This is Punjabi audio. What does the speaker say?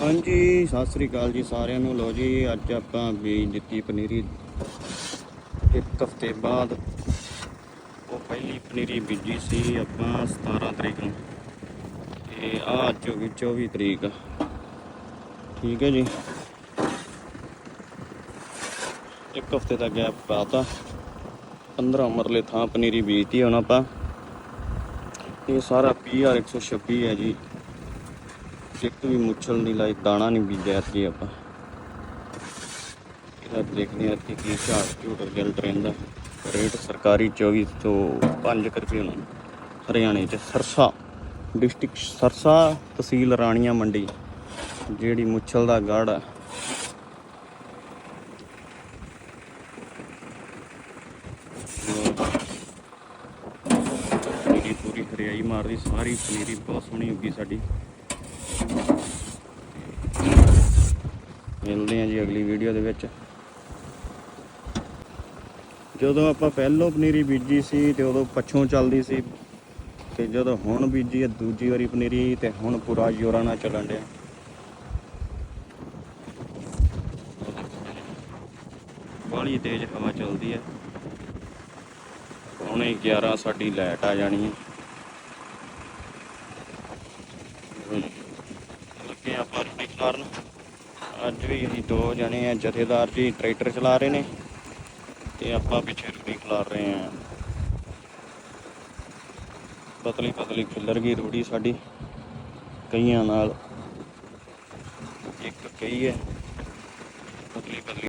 ਹਾਂਜੀ, ਸਤਿ ਸ੍ਰੀ ਅਕਾਲ ਜੀ ਸਾਰਿਆਂ ਨੂੰ। ਲੋ ਜੀ, ਅੱਜ ਆਪਾਂ ਬੀਜ ਦਿੱਤੀ ਪਨੀਰੀ। ਇੱਕ ਹਫ਼ਤੇ ਬਾਅਦ ਉਹ ਪਹਿਲੀ ਪਨੀਰੀ ਬੀਜੀ ਸੀ ਆਪਾਂ 17 ਤਰੀਕ ਨੂੰ। ਤੇ ਆ ਅੱਜ ਹੋ ਗਈ 24 ਤਰੀਕ। ਠੀਕ ਹੈ ਜੀ। ਇੱਕ ਹਫ਼ਤੇ ਦਾ ਗੈਪ ਪਾਤਾ। 15 ਮਰਲੇ ਥਾਂ ਪਨੀਰੀ ਬੀਜਤੀ ਹੁਣ ਆਪਾਂ। ਇਹ ਸਾਰਾ ਪੀਆਰ 126 ਹੈ ਜੀ। ਇੱਕ ਵੀ ਮੁੱਛਲ ਨਹੀਂ ਲਾਈ, ਦਾਣਾ ਨਹੀਂ ਬੀਜਿਆ ਸੀ ਆਪਾਂ। ਇਹਦਾ ਦੇਖਦੇ ਹਾਂ ਕਿ ਕੀ ਝਾੜ ਝੂੜ ਰਿਜ਼ਲਟ ਰਹਿੰਦਾ। ਰੇਟ ਸਰਕਾਰੀ 24 ਤੋਂ 5 ਰੁਪਏ ਉਹਨਾਂ ਹਰਿਆਣੇ ਚ ਸਰਸਾ, ਡਿਸਟ੍ਰਿਕਟ ਸਰਸਾ ਤਹਿਸੀਲ ਰਾਣੀਆਂ ਮੰਡੀ, ਜਿਹੜੀ ਮੁੱਛਲ ਦਾ ਗੜ ਆ ਪੂਰੀ ਹਰਿਆਈ ਮਾਰਦੀ, ਸਾਰੀ ਪਨੀਰੀ ਬਹੁਤ ਸੋਹਣੀ ਉੱਗੀ ਸਾਡੀ। ਮਿਲਦੇ ਹਾਂ ਜੀ ਅਗਲੀ ਵੀਡੀਓ ਦੇ ਵਿੱਚ। ਜਦੋਂ ਆਪਾਂ ਪਹਿਲੋਂ ਪਨੀਰੀ ਬੀਜੀ ਸੀ ਤੇ ਉਦੋਂ ਪੱਛੋਂ ਚੱਲਦੀ ਸੀ ਤੇ ਜਦੋਂ ਹੁਣ ਬੀਜੀ ਹੈ ਦੂਜੀ ਵਾਰੀ ਪਨੀਰੀ ਤੇ ਹੁਣ ਪੂਰਾ ਜ਼ੋਰਾਂ ਨਾਲ ਚੱਲਣ ਡਿਆ। ਬਾਹਲੀ ਤੇਜ਼ ਹਵਾ ਚੱਲਦੀ ਹੈ ਹੁਣੇ 11 ਸਾਡੀ ਲਾਈਟ ਆ ਜਾਣੀ ਹੈ ਆਪਾਂ ਰੋਟੀ ਖਲਾਰਨ ਅੱਜ ਵੀ ਅਸੀਂ ਦੋ ਜਣੇ ਆ, ਜਥੇਦਾਰ ਜੀ ਟਰੈਕਟਰ ਚਲਾ ਰਹੇ ਨੇ ਤੇ ਆਪਾਂ ਪਿੱਛੇ ਰੂੜੀ ਖਲਾਰ ਰਹੇ ਆ। ਪਤਲੀ ਪਤਲੀ ਖਿੱਲਰ ਗਈ ਰੂੜੀ ਸਾਡੀ, ਕਈਆਂ ਨਾਲ। ਇੱਕ ਕਈ ਹੈ, ਪਤਲੀ ਪਤਲੀ